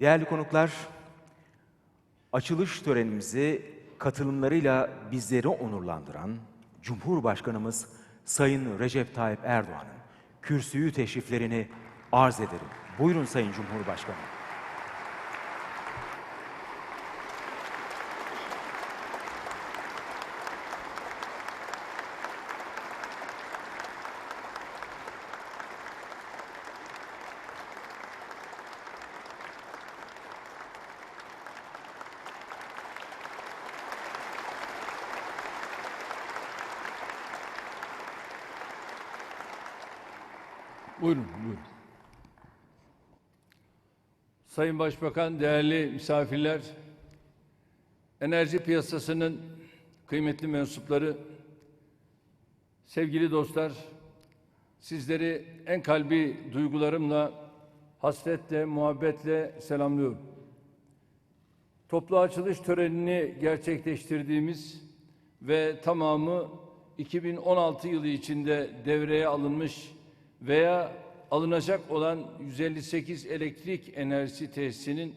Değerli konuklar, açılış törenimizi katılımlarıyla bizleri onurlandıran Cumhurbaşkanımız Sayın Recep Tayyip Erdoğan'ın kürsüyü teşriflerini arz ederim. Buyurun Sayın Cumhurbaşkanım. Buyurun, buyurun. Sayın Başbakan, değerli misafirler, enerji piyasasının kıymetli mensupları, sevgili dostlar, sizleri en kalbi duygularımla, hasretle, muhabbetle selamlıyorum. Toplu açılış törenini gerçekleştirdiğimiz ve tamamı 2016 yılı içinde devreye alınmış veya alınacak olan 158 elektrik enerjisi tesisinin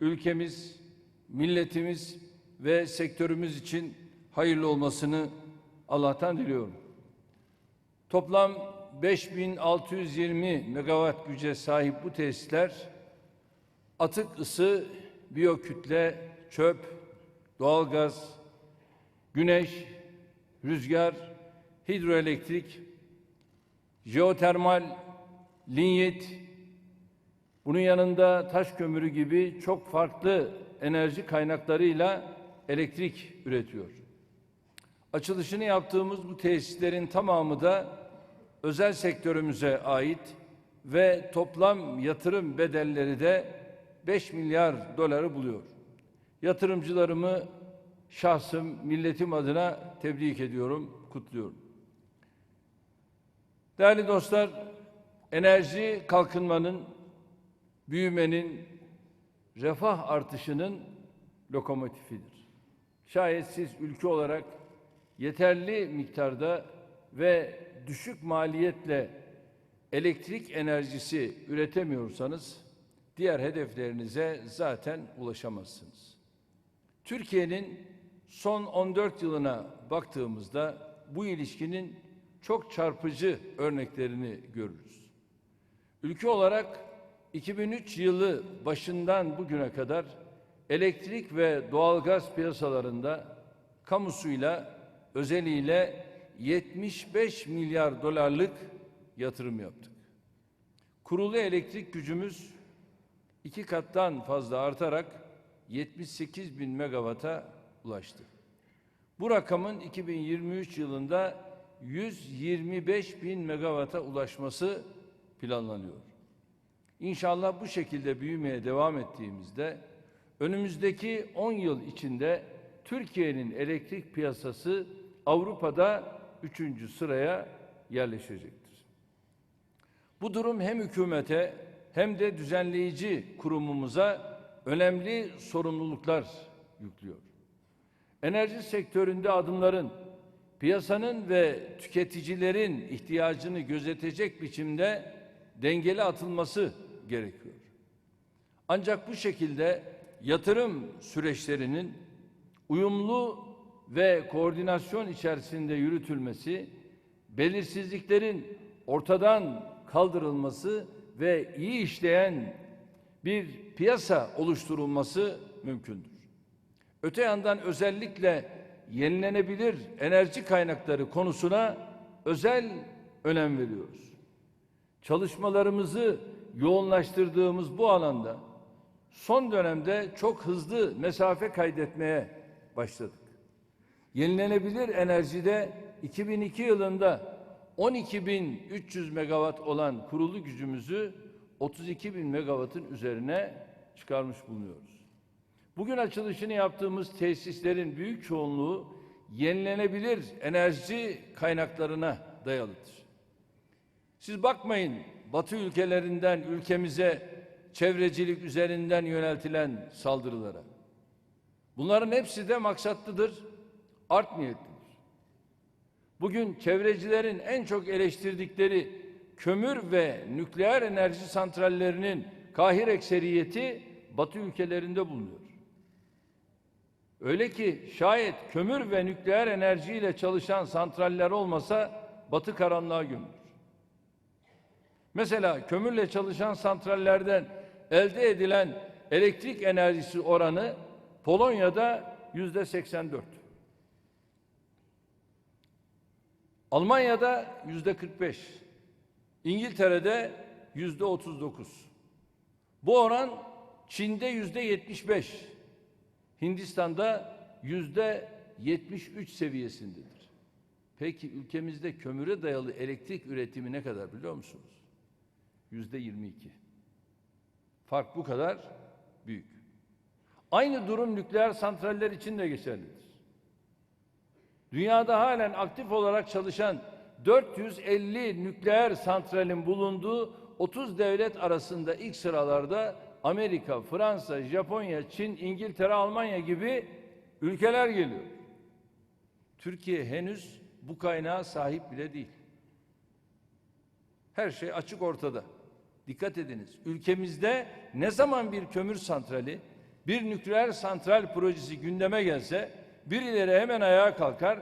ülkemiz, milletimiz ve sektörümüz için hayırlı olmasını Allah'tan diliyorum. Toplam 5620 megawatt güce sahip bu tesisler atık ısı, biyokütle, çöp, doğalgaz, güneş, rüzgar, hidroelektrik, jeotermal, linyit, bunun yanında taş kömürü gibi çok farklı enerji kaynaklarıyla elektrik üretiyor. Açılışını yaptığımız bu tesislerin tamamı da özel sektörümüze ait ve toplam yatırım bedelleri de 5 milyar doları buluyor. Yatırımcılarımı şahsım, milletim adına tebrik ediyorum, kutluyorum. Değerli dostlar, enerji kalkınmanın, büyümenin, refah artışının lokomotifidir. Şayet siz ülke olarak yeterli miktarda ve düşük maliyetle elektrik enerjisi üretemiyorsanız diğer hedeflerinize zaten ulaşamazsınız. Türkiye'nin son 14 yılına baktığımızda bu ilişkinin çok çarpıcı örneklerini görürüz. Ülke olarak 2003 yılı başından bugüne kadar elektrik ve doğalgaz piyasalarında kamusuyla özeliyle 75 milyar dolarlık yatırım yaptık. Kurulu elektrik gücümüz iki kattan fazla artarak 78 bin megawata ulaştı. Bu rakamın 2023 yılında 125 bin megawata ulaşması planlanıyor. İnşallah bu şekilde büyümeye devam ettiğimizde önümüzdeki 10 yıl içinde Türkiye'nin elektrik piyasası Avrupa'da 3. sıraya yerleşecektir. Bu durum hem hükümete hem de düzenleyici kurumumuza önemli sorumluluklar yüklüyor. Enerji sektöründe adımların piyasanın ve tüketicilerin ihtiyacını gözetecek biçimde dengeli atılması gerekiyor. Ancak bu şekilde yatırım süreçlerinin uyumlu ve koordinasyon içerisinde yürütülmesi, belirsizliklerin ortadan kaldırılması ve iyi işleyen bir piyasa oluşturulması mümkündür. Öte yandan özellikle yenilenebilir enerji kaynakları konusuna özel önem veriyoruz. Çalışmalarımızı yoğunlaştırdığımız bu alanda son dönemde çok hızlı mesafe kaydetmeye başladık. Yenilenebilir enerjide 2002 yılında 12.300 megawatt olan kurulu gücümüzü 32.000 megawattın üzerine çıkarmış bulunuyoruz. Bugün açılışını yaptığımız tesislerin büyük çoğunluğu yenilenebilir enerji kaynaklarına dayalıdır. Siz bakmayın Batı ülkelerinden ülkemize çevrecilik üzerinden yöneltilen saldırılara. Bunların hepsi de maksatlıdır, art niyetlidir. Bugün çevrecilerin en çok eleştirdikleri kömür ve nükleer enerji santrallerinin kahir ekseriyeti Batı ülkelerinde bulunuyor. Öyle ki şayet kömür ve nükleer enerjiyle çalışan santraller olmasa Batı karanlığa gömülür. Mesela kömürle çalışan santrallerden elde edilen elektrik enerjisi oranı Polonya'da yüzde 84. Almanya'da yüzde 45. İngiltere'de yüzde 39. Bu oran Çin'de yüzde 75. Hindistan'da yüzde 73 seviyesindedir. Peki ülkemizde kömüre dayalı elektrik üretimi ne kadar biliyor musunuz? Yüzde 22. Fark bu kadar büyük. Aynı durum nükleer santraller için de geçerlidir. Dünyada halen aktif olarak çalışan 450 nükleer santralin bulunduğu 30 devlet arasında ilk sıralarda Amerika, Fransa, Japonya, Çin, İngiltere, Almanya gibi ülkeler geliyor. Türkiye henüz bu kaynağa sahip bile değil. Her şey açık ortada. Dikkat ediniz. Ülkemizde ne zaman bir kömür santrali, bir nükleer santral projesi gündeme gelse birileri hemen ayağa kalkar,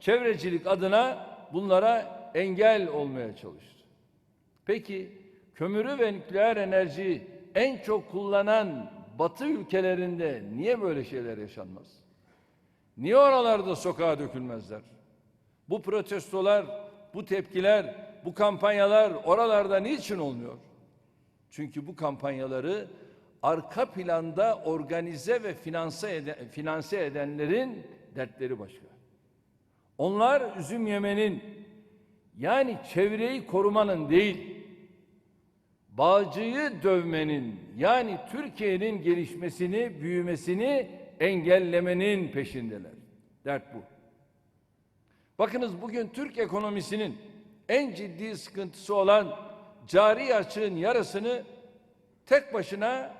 çevrecilik adına bunlara engel olmaya çalışır. Peki kömürü ve nükleer enerjiyi en çok kullanan Batı ülkelerinde niye böyle şeyler yaşanmaz? Niye oralarda sokağa dökülmezler? Bu protestolar, bu tepkiler, bu kampanyalar oralarda niçin olmuyor? Çünkü bu kampanyaları arka planda organize ve finanse, eden, finanse edenlerin dertleri başka. Onlar üzüm yemenin yani çevreyi korumanın değil, bağcıyı dövmenin yani Türkiye'nin gelişmesini, büyümesini engellemenin peşindeler. Dert bu. Bakınız bugün Türk ekonomisinin en ciddi sıkıntısı olan cari açığın yarısını tek başına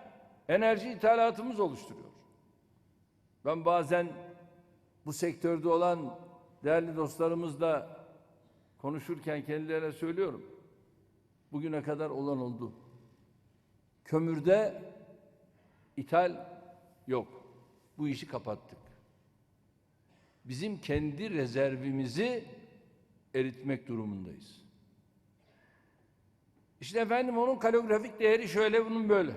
enerji ithalatımız oluşturuyor. Ben bazen bu sektörde olan değerli dostlarımızla konuşurken kendilerine söylüyorum. Bugüne kadar olan oldu. Kömürde ithal yok. Bu işi kapattık. Bizim kendi rezervimizi eritmek durumundayız. İşte efendim onun kalorifik değeri şöyle bunun böyle.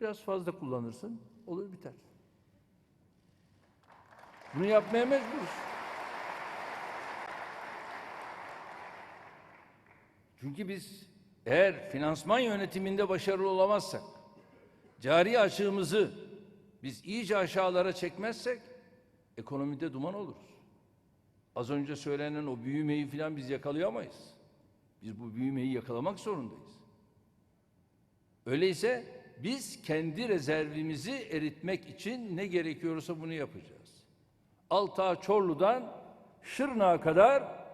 Biraz fazla kullanırsın olur biter. Bunu yapmaya mecburuz. Çünkü biz eğer finansman yönetiminde başarılı olamazsak, cari açığımızı biz iyice aşağılara çekmezsek ekonomide duman oluruz. Az önce söylenen o büyümeyi falan biz yakalayamayız. Biz bu büyümeyi yakalamak zorundayız. Öyleyse biz kendi rezervimizi eritmek için ne gerekiyorsa bunu yapacağız. Altağ Çorlu'dan Şırnak'a kadar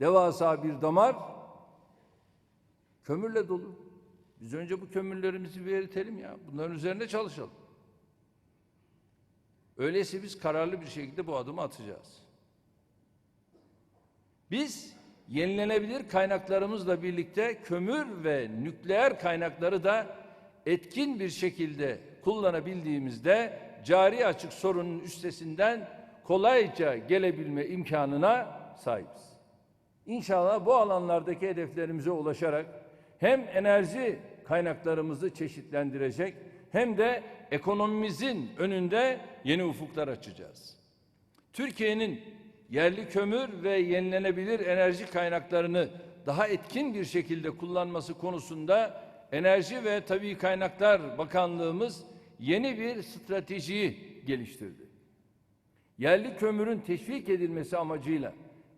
devasa bir damar kömürle dolu. Biz önce bu kömürlerimizi bir eritelim ya. Bunların üzerinde çalışalım. Öyleyse biz kararlı bir şekilde bu adımı atacağız. Biz yenilenebilir kaynaklarımızla birlikte kömür ve nükleer kaynakları da etkin bir şekilde kullanabildiğimizde cari açık sorunun üstesinden kolayca gelebilme imkanına sahibiz. İnşallah bu alanlardaki hedeflerimize ulaşarak hem enerji kaynaklarımızı çeşitlendirecek hem de ekonomimizin önünde yeni ufuklar açacağız. Türkiye'nin yerli kömür ve yenilenebilir enerji kaynaklarını daha etkin bir şekilde kullanması konusunda Enerji ve Tabii Kaynaklar Bakanlığımız yeni bir stratejiyi geliştirdi. Yerli kömürün teşvik edilmesi amacıyla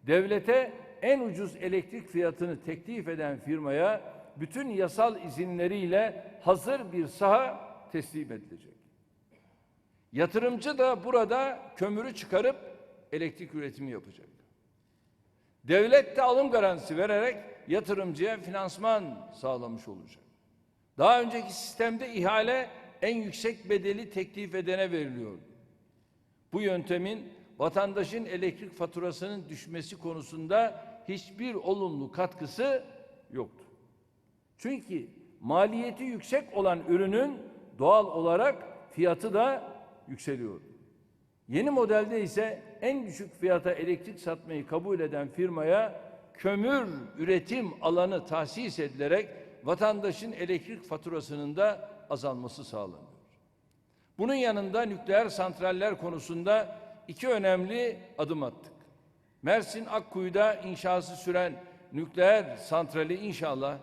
devlete en ucuz elektrik fiyatını teklif eden firmaya bütün yasal izinleriyle hazır bir saha teslim edilecek. Yatırımcı da burada kömürü çıkarıp elektrik üretimi yapacak. Devlet de alım garantisi vererek yatırımcıya finansman sağlamış olacak. Daha önceki sistemde ihale en yüksek bedeli teklif edene veriliyordu. Bu yöntemin vatandaşın elektrik faturasının düşmesi konusunda hiçbir olumlu katkısı yoktu. Çünkü maliyeti yüksek olan ürünün doğal olarak fiyatı da yükseliyor. Yeni modelde ise en düşük fiyata elektrik satmayı kabul eden firmaya kömür üretim alanı tahsis edilerek vatandaşın elektrik faturasının da azalması sağlanıyor. Bunun yanında nükleer santraller konusunda iki önemli adım attık. Mersin Akkuyu'da inşası süren nükleer santrali inşallah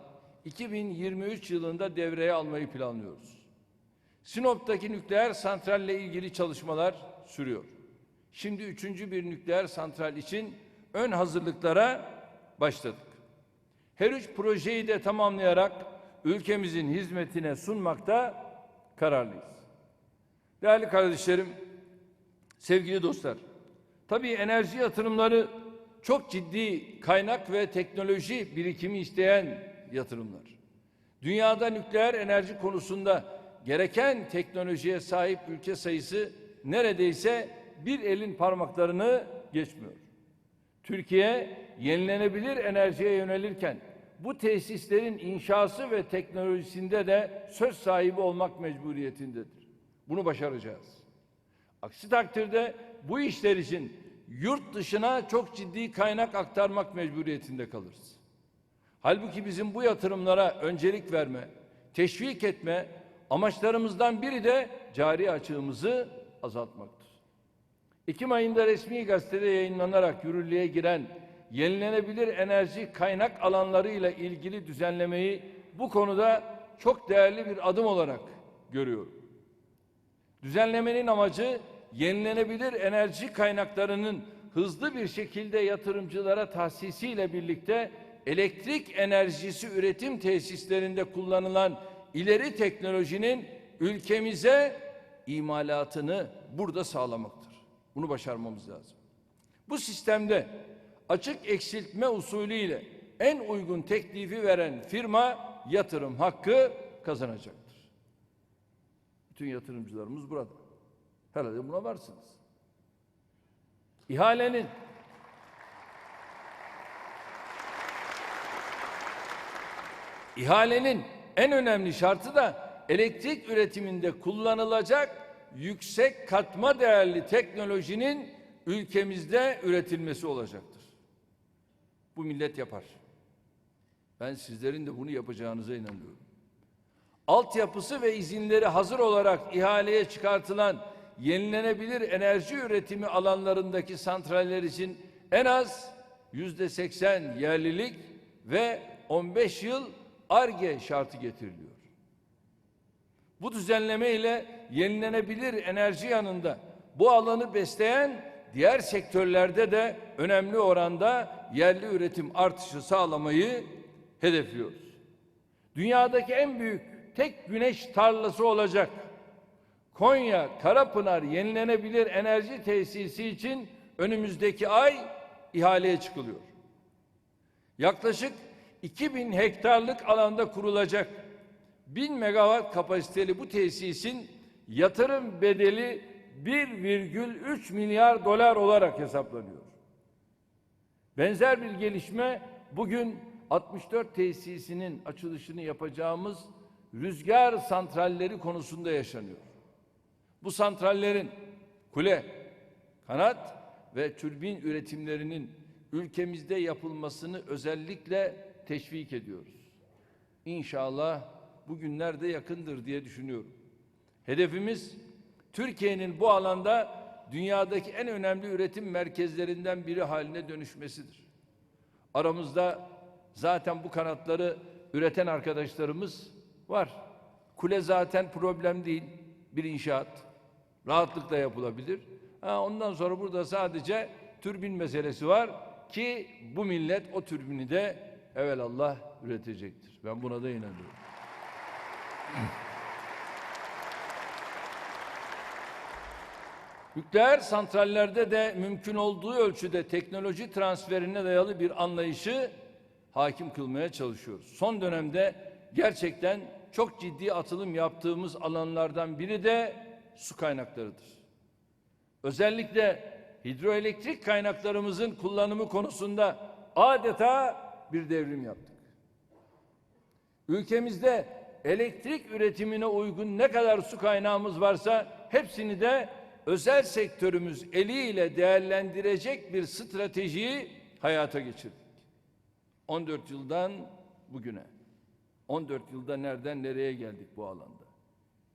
2023 yılında devreye almayı planlıyoruz. Sinop'taki nükleer santralle ilgili çalışmalar sürüyor. Şimdi üçüncü bir nükleer santral için ön hazırlıklara başladık. Her üç projeyi de tamamlayarak ülkemizin hizmetine sunmakta kararlıyız. Değerli kardeşlerim, sevgili dostlar, tabii enerji yatırımları çok ciddi kaynak ve teknoloji birikimi isteyen yatırımlar. Dünyada nükleer enerji konusunda gereken teknolojiye sahip ülke sayısı neredeyse bir elin parmaklarını geçmiyor. Türkiye yenilenebilir enerjiye yönelirken bu tesislerin inşası ve teknolojisinde de söz sahibi olmak mecburiyetindedir. Bunu başaracağız. Aksi takdirde bu işler için yurt dışına çok ciddi kaynak aktarmak mecburiyetinde kalırız. Halbuki bizim bu yatırımlara öncelik verme, teşvik etme amaçlarımızdan biri de cari açığımızı azaltmaktır. Ekim ayında resmi gazetede yayınlanarak yürürlüğe giren yenilenebilir enerji kaynak alanlarıyla ilgili düzenlemeyi bu konuda çok değerli bir adım olarak görüyorum. Düzenlemenin amacı yenilenebilir enerji kaynaklarının hızlı bir şekilde yatırımcılara tahsisiyle birlikte elektrik enerjisi üretim tesislerinde kullanılan ileri teknolojinin ülkemize imalatını burada sağlamaktır. Bunu başarmamız lazım. Bu sistemde açık eksiltme usulüyle en uygun teklifi veren firma yatırım hakkı kazanacaktır. Bütün yatırımcılarımız burada. Herhalde buna varsınız. İhalenin İhalenin en önemli şartı da elektrik üretiminde kullanılacak yüksek katma değerli teknolojinin ülkemizde üretilmesi olacaktır. Bu millet yapar. Ben sizlerin de bunu yapacağınıza inanıyorum. Altyapısı ve izinleri hazır olarak ihaleye çıkartılan yenilenebilir enerji üretimi alanlarındaki santraller için en az yüzde seksen yerlilik ve 15 yıl ARGE şartı getiriliyor. Bu düzenleme ile yenilenebilir enerji yanında bu alanı besleyen diğer sektörlerde de önemli oranda yerli üretim artışı sağlamayı hedefliyoruz. Dünyadaki en büyük tek güneş tarlası olacak Konya Karapınar yenilenebilir enerji tesisi için önümüzdeki ay ihaleye çıkılıyor. Yaklaşık 2000 hektarlık alanda kurulacak 1000 megawatt kapasiteli bu tesisin yatırım bedeli 1,3 milyar dolar olarak hesaplanıyor. Benzer bir gelişme bugün 64 tesisinin açılışını yapacağımız rüzgar santralleri konusunda yaşanıyor. Bu santrallerin kule, kanat ve türbin üretimlerinin ülkemizde yapılmasını özellikle teşvik ediyoruz. İnşallah bu günler de yakındır diye düşünüyorum. Hedefimiz Türkiye'nin bu alanda dünyadaki en önemli üretim merkezlerinden biri haline dönüşmesidir. Aramızda zaten bu kanatları üreten arkadaşlarımız var. Kule zaten problem değil, bir inşaat. Rahatlıkla yapılabilir. Ha, ondan sonra burada sadece türbin meselesi var ki bu millet o türbini de evelallah üretecektir. Ben buna da inanıyorum. Nükleer santrallerde de mümkün olduğu ölçüde teknoloji transferine dayalı bir anlayışı hakim kılmaya çalışıyoruz. Son dönemde gerçekten çok ciddi atılım yaptığımız alanlardan biri de su kaynaklarıdır. Özellikle hidroelektrik kaynaklarımızın kullanımı konusunda adeta bir devrim yaptık. Ülkemizde elektrik üretimine uygun ne kadar su kaynağımız varsa hepsini de özel sektörümüz eliyle değerlendirecek bir stratejiyi hayata geçirdik. 14 yıldan bugüne. 14 yılda nereden nereye geldik bu alanda?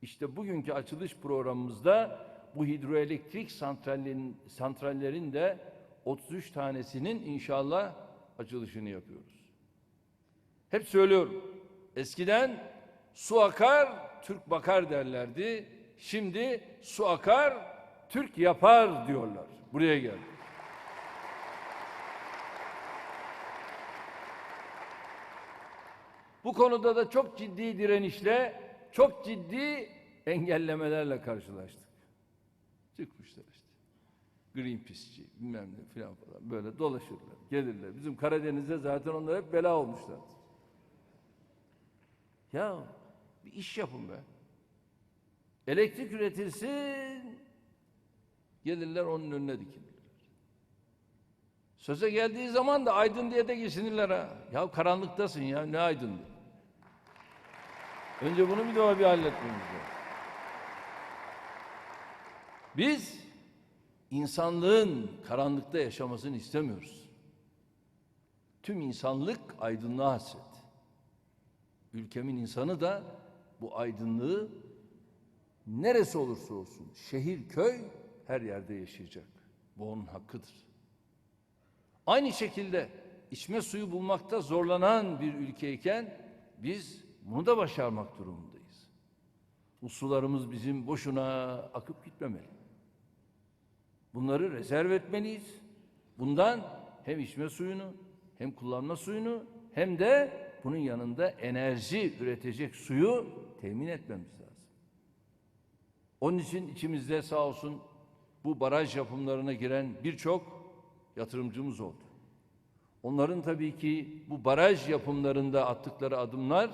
İşte bugünkü açılış programımızda bu hidroelektrik santrallerin, santrallerin de 33 tanesinin inşallah açılışını yapıyoruz. Hep söylüyorum. Eskiden su akar, Türk bakar derlerdi. Şimdi su akar, Türk yapar diyorlar. Buraya geldi. Bu konuda da çok ciddi direnişle, çok ciddi engellemelerle karşılaştık. Çıkmışlar işte. Greenpeace'ci bilmem ne filan falan böyle dolaşırlar, gelirler. Bizim Karadeniz'de zaten onlar hep bela olmuşlar. Ya bir iş yapın be. Elektrik üretilsin, gelirler onun önüne dikilirler. Söze geldiği zaman da aydın diye de geçinirler ha. Ya karanlıktasın ya ne aydınlığı. Önce bunu bir daha bir halletmemiz lazım. Biz insanlığın karanlıkta yaşamasını istemiyoruz. Tüm insanlık aydınlığa hasret. Ülkemin insanı da bu aydınlığı neresi olursa olsun, şehir, köy her yerde yaşayacak. Bu onun hakkıdır. Aynı şekilde içme suyu bulmakta zorlanan bir ülkeyken biz bunu da başarmak durumundayız. Bu sularımız bizim boşuna akıp gitmemeli. Bunları rezerv etmeliyiz. Bundan hem içme suyunu hem kullanma suyunu hem de bunun yanında enerji üretecek suyu temin etmemiz lazım. Onun için içimizde sağ olsun bu baraj yapımlarına giren birçok yatırımcımız oldu. Onların tabii ki bu baraj yapımlarında attıkları adımlar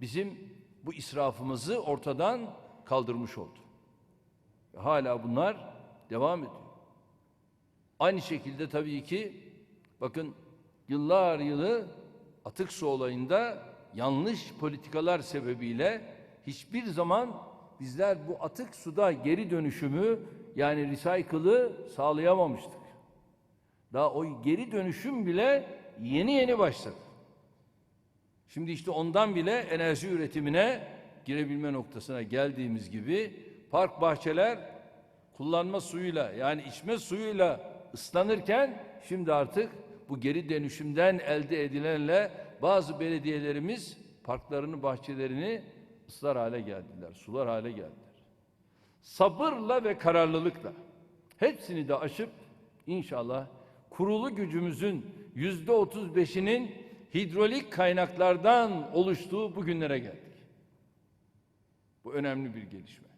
bizim bu israfımızı ortadan kaldırmış oldu. Hala bunlar devam ediyor. Aynı şekilde tabii ki bakın yıllar yılı atık su olayında yanlış politikalar sebebiyle hiçbir zaman bizler bu atık suda geri dönüşümü yani recycle'ı sağlayamamıştık. Daha o geri dönüşüm bile yeni yeni başladı. Şimdi işte ondan bile enerji üretimine girebilme noktasına geldiğimiz gibi park bahçeler kullanma suyuyla yani içme suyuyla ıslanırken şimdi artık bu geri dönüşümden elde edilenle bazı belediyelerimiz parklarını bahçelerini ıslar hale geldiler, sular hale geldiler. Sabırla ve kararlılıkla hepsini de aşıp inşallah kurulu gücümüzün yüzde otuz beşinin hidrolik kaynaklardan oluştuğu bugünlere geldik. Bu önemli bir gelişme.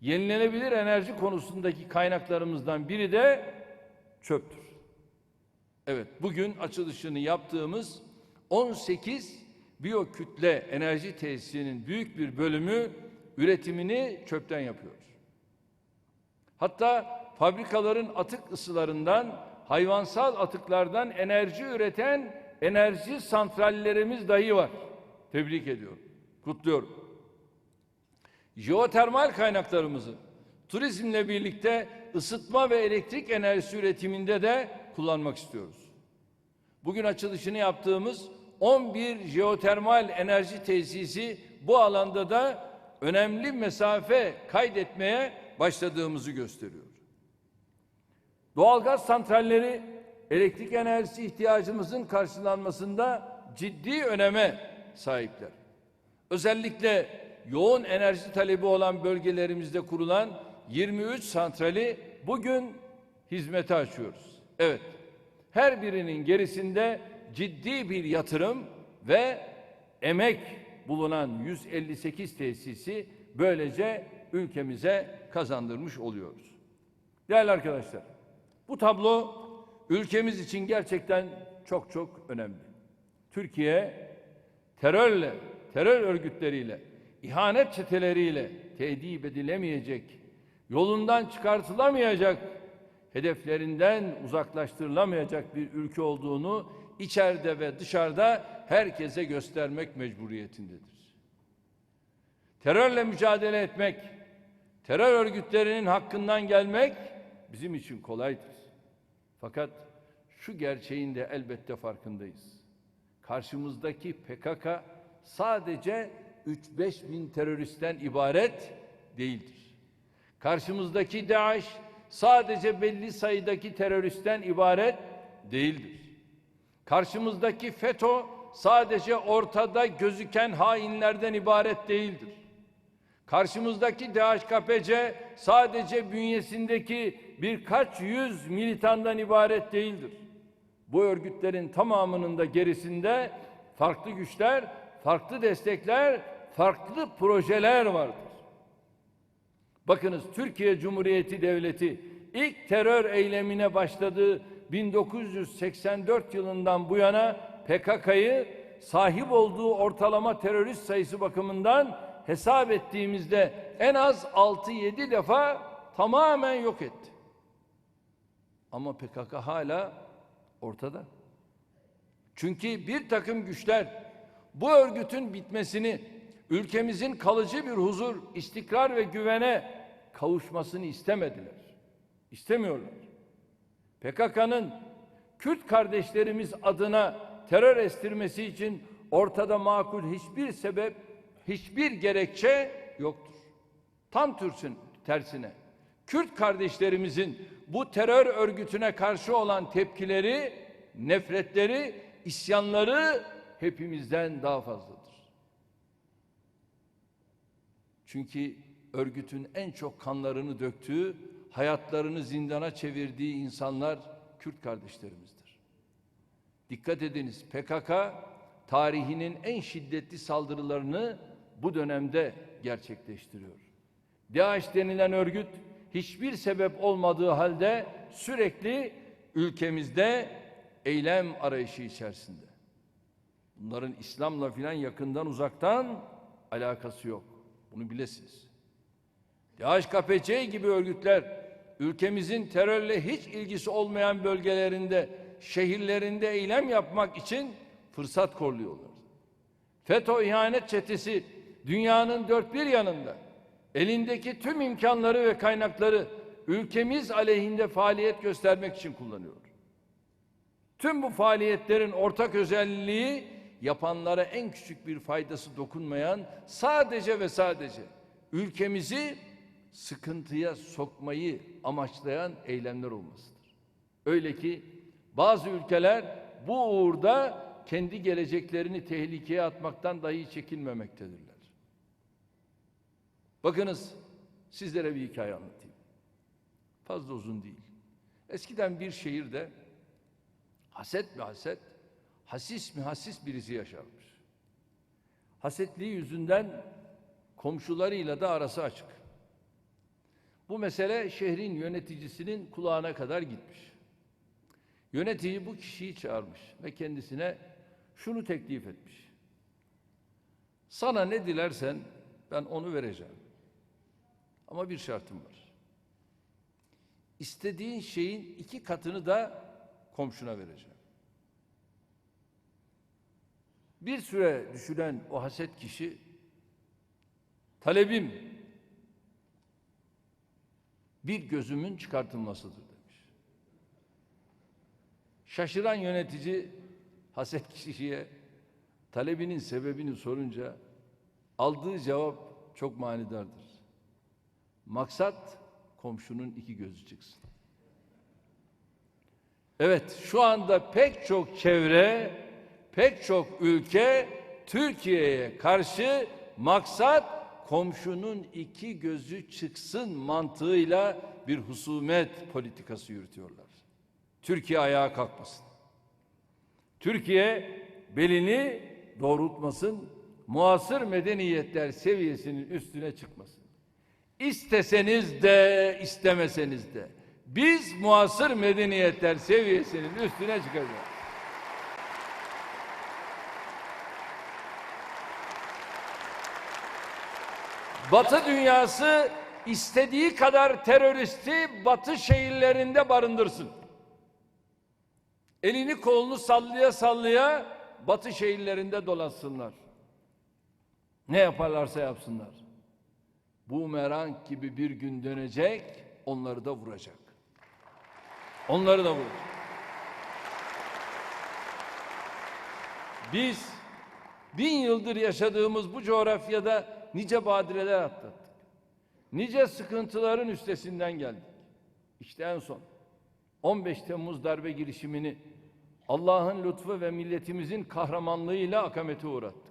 Yenilenebilir enerji konusundaki kaynaklarımızdan biri de çöptür. Evet, bugün açılışını yaptığımız 18 biyokütle enerji tesisinin büyük bir bölümü üretimini çöpten yapıyoruz. Hatta fabrikaların atık ısılarından, hayvansal atıklardan enerji üreten enerji santrallerimiz dahi var. Tebrik ediyorum, kutluyorum. Jeotermal kaynaklarımızı turizmle birlikte ısıtma ve elektrik enerjisi üretiminde de kullanmak istiyoruz. Bugün açılışını yaptığımız 11 jeotermal enerji tesisi bu alanda da önemli mesafe kaydetmeye başladığımızı gösteriyor. Doğalgaz santralleri elektrik enerjisi ihtiyacımızın karşılanmasında ciddi öneme sahipler. Özellikle yoğun enerji talebi olan bölgelerimizde kurulan 23 santrali bugün hizmete açıyoruz. Evet, her birinin gerisinde ciddi bir yatırım ve emek bulunan 158 tesisi böylece ülkemize kazandırmış oluyoruz. Değerli arkadaşlar, bu tablo ülkemiz için gerçekten çok çok önemli. Türkiye terörle, terör örgütleriyle, ihanet çeteleriyle tedip edilemeyecek, yolundan çıkartılamayacak, hedeflerinden uzaklaştırılamayacak bir ülke olduğunu içeride ve dışarıda herkese göstermek mecburiyetindedir. Terörle mücadele etmek, terör örgütlerinin hakkından gelmek bizim için kolaydır. Fakat şu gerçeğin de elbette farkındayız. Karşımızdaki PKK sadece 3-5 bin teröristten ibaret değildir. Karşımızdaki DAEŞ sadece belli sayıdaki teröristten ibaret değildir. Karşımızdaki FETÖ sadece ortada gözüken hainlerden ibaret değildir. Karşımızdaki DHKPC sadece bünyesindeki birkaç yüz militandan ibaret değildir. Bu örgütlerin tamamının da gerisinde farklı güçler, farklı destekler, farklı projeler vardır. Bakınız Türkiye Cumhuriyeti Devleti ilk terör eylemine başladığı 1984 yılından bu yana PKK'yı sahip olduğu ortalama terörist sayısı bakımından hesap ettiğimizde en az 6-7 defa tamamen yok etti. Ama PKK hala ortada. Çünkü bir takım güçler bu örgütün bitmesini, ülkemizin kalıcı bir huzur, istikrar ve güvene kavuşmasını istemediler. İstemiyorlar. PKK'nın Kürt kardeşlerimiz adına terör estirmesi için ortada makul hiçbir sebep, hiçbir gerekçe yoktur. Tam türsün tersine. Kürt kardeşlerimizin bu terör örgütüne karşı olan tepkileri, nefretleri, isyanları hepimizden daha fazladır. Çünkü örgütün en çok kanlarını döktüğü, hayatlarını zindana çevirdiği insanlar Kürt kardeşlerimizdir. Dikkat ediniz PKK tarihinin en şiddetli saldırılarını bu dönemde gerçekleştiriyor. DAEŞ denilen örgüt hiçbir sebep olmadığı halde sürekli ülkemizde eylem arayışı içerisinde. Bunların İslam'la filan yakından uzaktan alakası yok. Bunu bilesiniz. DHKPC gibi örgütler ülkemizin terörle hiç ilgisi olmayan bölgelerinde, şehirlerinde eylem yapmak için fırsat kolluyorlar. FETÖ ihanet çetesi dünyanın dört bir yanında elindeki tüm imkanları ve kaynakları ülkemiz aleyhinde faaliyet göstermek için kullanıyor. Tüm bu faaliyetlerin ortak özelliği yapanlara en küçük bir faydası dokunmayan sadece ve sadece ülkemizi sıkıntıya sokmayı amaçlayan eylemler olmasıdır. Öyle ki bazı ülkeler bu uğurda kendi geleceklerini tehlikeye atmaktan dahi çekinmemektedirler. Bakınız sizlere bir hikaye anlatayım. Fazla uzun değil. Eskiden bir şehirde haset mi haset, hasis mi hasis birisi yaşarmış. Hasetliği yüzünden komşularıyla da arası açık. Bu mesele şehrin yöneticisinin kulağına kadar gitmiş. Yönetici bu kişiyi çağırmış ve kendisine şunu teklif etmiş. Sana ne dilersen ben onu vereceğim. Ama bir şartım var. İstediğin şeyin iki katını da komşuna vereceğim. Bir süre düşünen o haset kişi talebim bir gözümün çıkartılmasıdır demiş. Şaşıran yönetici haset kişiye talebinin sebebini sorunca aldığı cevap çok manidardır. Maksat komşunun iki gözü çıksın. Evet şu anda pek çok çevre, pek çok ülke Türkiye'ye karşı maksat komşunun iki gözü çıksın mantığıyla bir husumet politikası yürütüyorlar. Türkiye ayağa kalkmasın. Türkiye belini doğrultmasın, muasır medeniyetler seviyesinin üstüne çıkmasın. İsteseniz de istemeseniz de biz muasır medeniyetler seviyesinin üstüne çıkacağız. Batı dünyası istediği kadar teröristi Batı şehirlerinde barındırsın. Elini kolunu sallaya sallaya Batı şehirlerinde dolaşsınlar. Ne yaparlarsa yapsınlar. bumerang gibi bir gün dönecek, onları da vuracak. Onları da vuracak. Biz bin yıldır yaşadığımız bu coğrafyada nice badireler atlattık. Nice sıkıntıların üstesinden geldik. İşte en son 15 Temmuz darbe girişimini Allah'ın lütfu ve milletimizin kahramanlığıyla akamete uğrattık.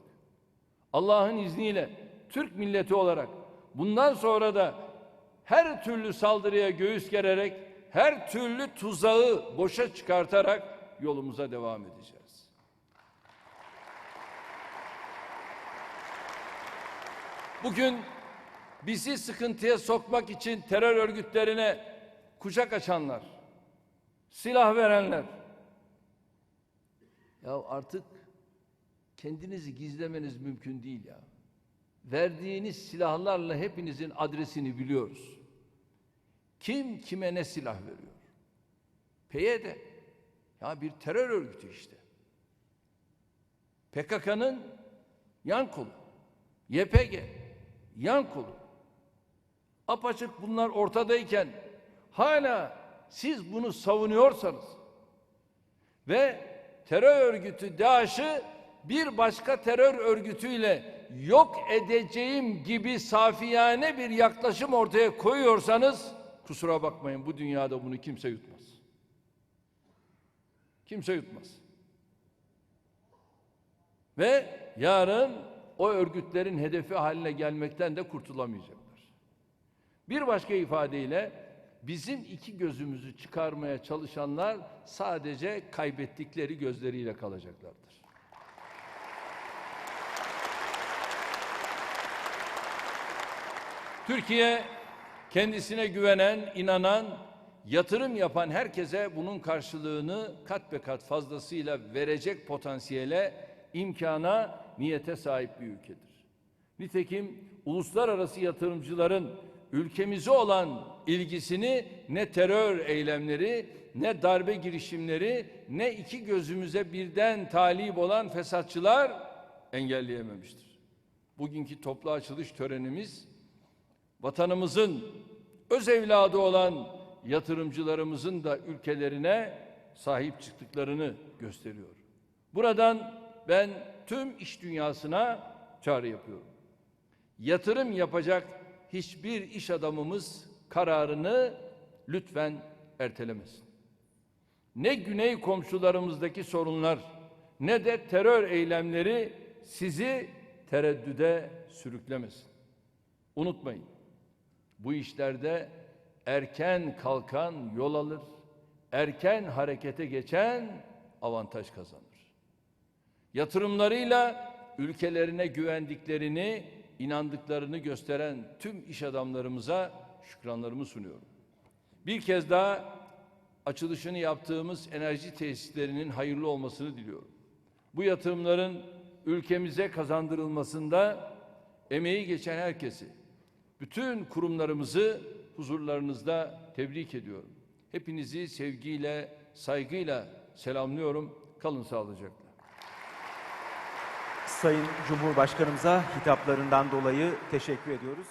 Allah'ın izniyle Türk milleti olarak bundan sonra da her türlü saldırıya göğüs gererek, her türlü tuzağı boşa çıkartarak yolumuza devam edeceğiz. Bugün bizi sıkıntıya sokmak için terör örgütlerine kucak açanlar, silah verenler. Ya artık kendinizi gizlemeniz mümkün değil ya. Verdiğiniz silahlarla hepinizin adresini biliyoruz. Kim kime ne silah veriyor? PYD. Ya bir terör örgütü işte. PKK'nın yan kolu. YPG yan kolu. Apaçık bunlar ortadayken hala siz bunu savunuyorsanız ve terör örgütü DAEŞ'ı bir başka terör örgütüyle yok edeceğim gibi safiyane bir yaklaşım ortaya koyuyorsanız kusura bakmayın bu dünyada bunu kimse yutmaz. Kimse yutmaz. Ve yarın o örgütlerin hedefi haline gelmekten de kurtulamayacaklar. Bir başka ifadeyle bizim iki gözümüzü çıkarmaya çalışanlar sadece kaybettikleri gözleriyle kalacaklardır. Türkiye kendisine güvenen, inanan, yatırım yapan herkese bunun karşılığını kat be kat fazlasıyla verecek potansiyele, imkana, niyete sahip bir ülkedir. Nitekim uluslararası yatırımcıların ülkemize olan ilgisini ne terör eylemleri, ne darbe girişimleri, ne iki gözümüze birden talip olan fesatçılar engelleyememiştir. Bugünkü toplu açılış törenimiz vatanımızın öz evladı olan yatırımcılarımızın da ülkelerine sahip çıktıklarını gösteriyor. Buradan ben tüm iş dünyasına çağrı yapıyorum. Yatırım yapacak hiçbir iş adamımız kararını lütfen ertelemesin. Ne güney komşularımızdaki sorunlar ne de terör eylemleri sizi tereddüde sürüklemesin. Unutmayın. Bu işlerde erken kalkan yol alır, erken harekete geçen avantaj kazanır. Yatırımlarıyla ülkelerine güvendiklerini, inandıklarını gösteren tüm iş adamlarımıza şükranlarımı sunuyorum. Bir kez daha açılışını yaptığımız enerji tesislerinin hayırlı olmasını diliyorum. Bu yatırımların ülkemize kazandırılmasında emeği geçen herkesi, bütün kurumlarımızı huzurlarınızda tebrik ediyorum. Hepinizi sevgiyle, saygıyla selamlıyorum. Kalın sağlıcakla. Sayın Cumhurbaşkanımıza hitaplarından dolayı teşekkür ediyoruz.